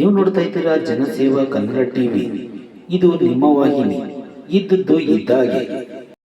ನೀವು ನೋಡ್ತಾ ಇದ್ದೀರಾ ಜನಸೇವಾ ಕನ್ನಡ ಟಿವಿ. ಇದು ನಿಮ್ಮ ವಾಹಿನಿ. ಇದ್ದದ್ದು ಇದ್ದಾಗೆ.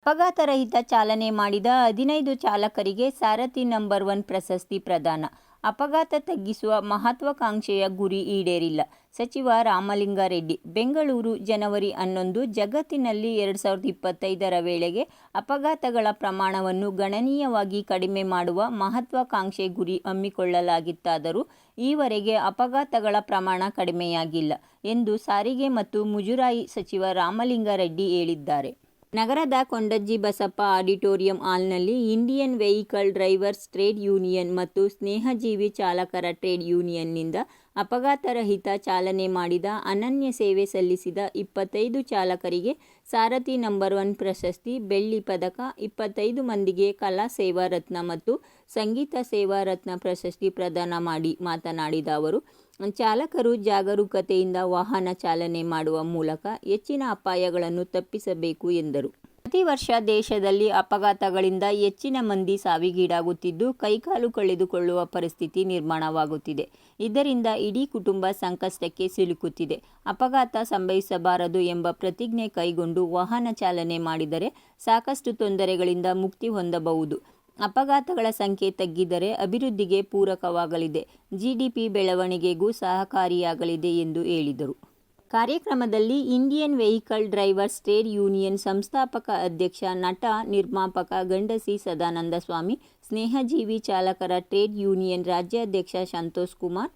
ಅಪಘಾತರಹಿತ ಚಾಲನೆ ಮಾಡಿದ ಹದಿನೈದು ಚಾಲಕರಿಗೆ ಸಾರಥಿ ನಂಬರ್ ಒನ್ ಪ್ರಶಸ್ತಿ ಪ್ರದಾನ. ಅಪಘಾತ ತಗ್ಗಿಸುವ ಮಹತ್ವಾಕಾಂಕ್ಷೆಯ ಗುರಿ ಈಡೇರಿಲ್ಲ. ಸಚಿವ ರಾಮಲಿಂಗಾರೆಡ್ಡಿ, ಬೆಂಗಳೂರು ಜನವರಿ ಹನ್ನೊಂದು, ಜಗತ್ತಿನಲ್ಲಿ ಎರಡು ಸಾವಿರದ ಇಪ್ಪತ್ತೈದರ ವೇಳೆಗೆ ಅಪಘಾತಗಳ ಪ್ರಮಾಣವನ್ನು ಗಣನೀಯವಾಗಿ ಕಡಿಮೆ ಮಾಡುವ ಮಹತ್ವಾಕಾಂಕ್ಷೆ ಗುರಿ ಹಮ್ಮಿಕೊಳ್ಳಲಾಗಿತ್ತಾದರೂ ಈವರೆಗೆ ಅಪಘಾತಗಳ ಪ್ರಮಾಣ ಕಡಿಮೆಯಾಗಿಲ್ಲ ಎಂದು ಸಾರಿಗೆ ಮತ್ತು ಮುಜುರಾಯಿ ಸಚಿವ ರಾಮಲಿಂಗಾರೆಡ್ಡಿ ಹೇಳಿದ್ದಾರೆ. ನಗರದ ಕೊಂಡಜ್ಜಿ ಬಸಪ್ಪ ಆಡಿಟೋರಿಯಂ ಹಾಲ್ನಲ್ಲಿ Indian vehicle drivers trade union ಮತ್ತು ಸ್ನೇಹಜೀವಿ ಚಾಲಕರ ಟ್ರೇಡ್ ಯೂನಿಯನ್ನಿಂದ ಅಪಘಾತರಹಿತ ಚಾಲನೆ ಮಾಡಿದ ಅನನ್ಯ ಸೇವೆ ಸಲ್ಲಿಸಿದ ಇಪ್ಪತ್ತೈದು ಚಾಲಕರಿಗೆ ಸಾರಥಿ ನಂಬರ್ ಒನ್ ಪ್ರಶಸ್ತಿ, ಬೆಳ್ಳಿ ಪದಕ, ಇಪ್ಪತ್ತೈದು ಮಂದಿಗೆ ಕಲಾ ಸೇವಾ ರತ್ನ ಮತ್ತು ಸಂಗೀತ ಸೇವಾ ರತ್ನ ಪ್ರಶಸ್ತಿ ಪ್ರದಾನ ಮಾಡಿ ಮಾತನಾಡಿದ ಅವರು, ಚಾಲಕರು ಜಾಗರೂಕತೆಯಿಂದ ವಾಹನ ಚಾಲನೆ ಮಾಡುವ ಮೂಲಕ ಹೆಚ್ಚಿನ ಅಪಾಯಗಳನ್ನು ತಪ್ಪಿಸಬೇಕು ಎಂದರು. ಪ್ರತಿ ವರ್ಷ ದೇಶದಲ್ಲಿ ಅಪಘಾತಗಳಿಂದ ಹೆಚ್ಚಿನ ಮಂದಿ ಸಾವಿಗೀಡಾಗುತ್ತಿದ್ದು, ಕೈಕಾಲು ಕಳೆದುಕೊಳ್ಳುವ ಪರಿಸ್ಥಿತಿ ನಿರ್ಮಾಣವಾಗುತ್ತಿದೆ. ಇದರಿಂದ ಇಡೀ ಕುಟುಂಬ ಸಂಕಷ್ಟಕ್ಕೆ ಸಿಲುಕುತ್ತಿದೆ. ಅಪಘಾತ ಸಂಭವಿಸಬಾರದು ಎಂಬ ಪ್ರತಿಜ್ಞೆ ಕೈಗೊಂಡು ವಾಹನ ಚಾಲನೆ ಮಾಡಿದರೆ ಸಾಕಷ್ಟು ತೊಂದರೆಗಳಿಂದ ಮುಕ್ತಿ ಹೊಂದಬಹುದು. ಅಪಘಾತಗಳ ಸಂಖ್ಯೆ ತಗ್ಗಿದರೆ ಅಭಿವೃದ್ಧಿಗೆ ಪೂರಕವಾಗಲಿದೆ. ಜಿಡಿಪಿ ಬೆಳವಣಿಗೆಗೂ ಸಹಕಾರಿಯಾಗಲಿದೆ ಎಂದು ಹೇಳಿದರು. ಕಾರ್ಯಕ್ರಮದಲ್ಲಿ Indian vehicle drivers trade union ಸಂಸ್ಥಾಪಕ ಅಧ್ಯಕ್ಷ, ನಟ, ನಿರ್ಮಾಪಕ ಗಂಡಸಿ ಸದಾನಂದ ಸ್ವಾಮಿ, ಸ್ನೇಹಜೀವಿ ಚಾಲಕರ ಟ್ರೇಡ್ ಯೂನಿಯನ್ ರಾಜ್ಯಾಧ್ಯಕ್ಷ ಸಂತೋಷ್ ಕುಮಾರ್,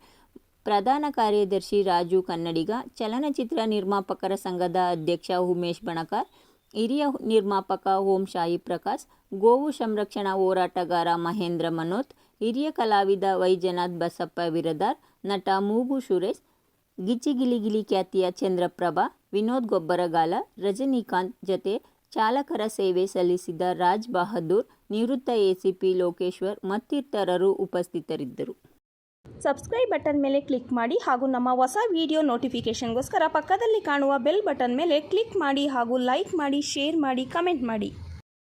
ಪ್ರಧಾನ ಕಾರ್ಯದರ್ಶಿ ರಾಜು ಕನ್ನಡಿಗ, ಚಲನಚಿತ್ರ ನಿರ್ಮಾಪಕರ ಸಂಘದ ಅಧ್ಯಕ್ಷ ಉಮೇಶ್ ಬಣಕಾರ್, ಹಿರಿಯ ನಿರ್ಮಾಪಕ ಓಂ ಶಾಯಿ ಪ್ರಕಾಶ್, ಗೋವು ಸಂರಕ್ಷಣಾ ಹೋರಾಟಗಾರ ಮಹೇಂದ್ರ ಮನೋತ್, ಹಿರಿಯ ಕಲಾವಿದ ವೈಜನಾಥ್ ಬಸಪ್ಪ ವಿರದಾರ್, ನಟ ಮೂಗು ಸುರೇಶ್ ಗಿಚ್ಚಿಗಿಲಿಗಿಲಿ ಖ್ಯಾತಿಯ ಚಂದ್ರಪ್ರಭ, ವಿನೋದ್ ಗೊಬ್ಬರಗಾಲ, ರಜನಿಕಾಂತ್ ಜತೆ ಚಾಲಕರ ಸೇವೆ ಸಲ್ಲಿಸಿದ ರಾಜ್ ಬಹದ್ದೂರ್, ನಿವೃತ್ತ ಎಸಿಪಿ ಲೋಕೇಶ್ವರ್ ಮತ್ತಿತರರು ಉಪಸ್ಥಿತರಿದ್ದರು. ಸಬ್ಸ್ಕ್ರೈಬ್ ಬಟನ್ ಮೇಲೆ ಕ್ಲಿಕ್ ಮಾಡಿ ಹಾಗೂ ನಮ್ಮ ಹೊಸ ವಿಡಿಯೋ ನೋಟಿಫಿಕೇಷನ್ಗೋಸ್ಕರ ಪಕ್ಕದಲ್ಲಿ ಕಾಣುವ ಬೆಲ್ ಬಟನ್ ಮೇಲೆ ಕ್ಲಿಕ್ ಮಾಡಿ ಹಾಗೂ ಲೈಕ್ ಮಾಡಿ, ಶೇರ್ ಮಾಡಿ, ಕಮೆಂಟ್ ಮಾಡಿ.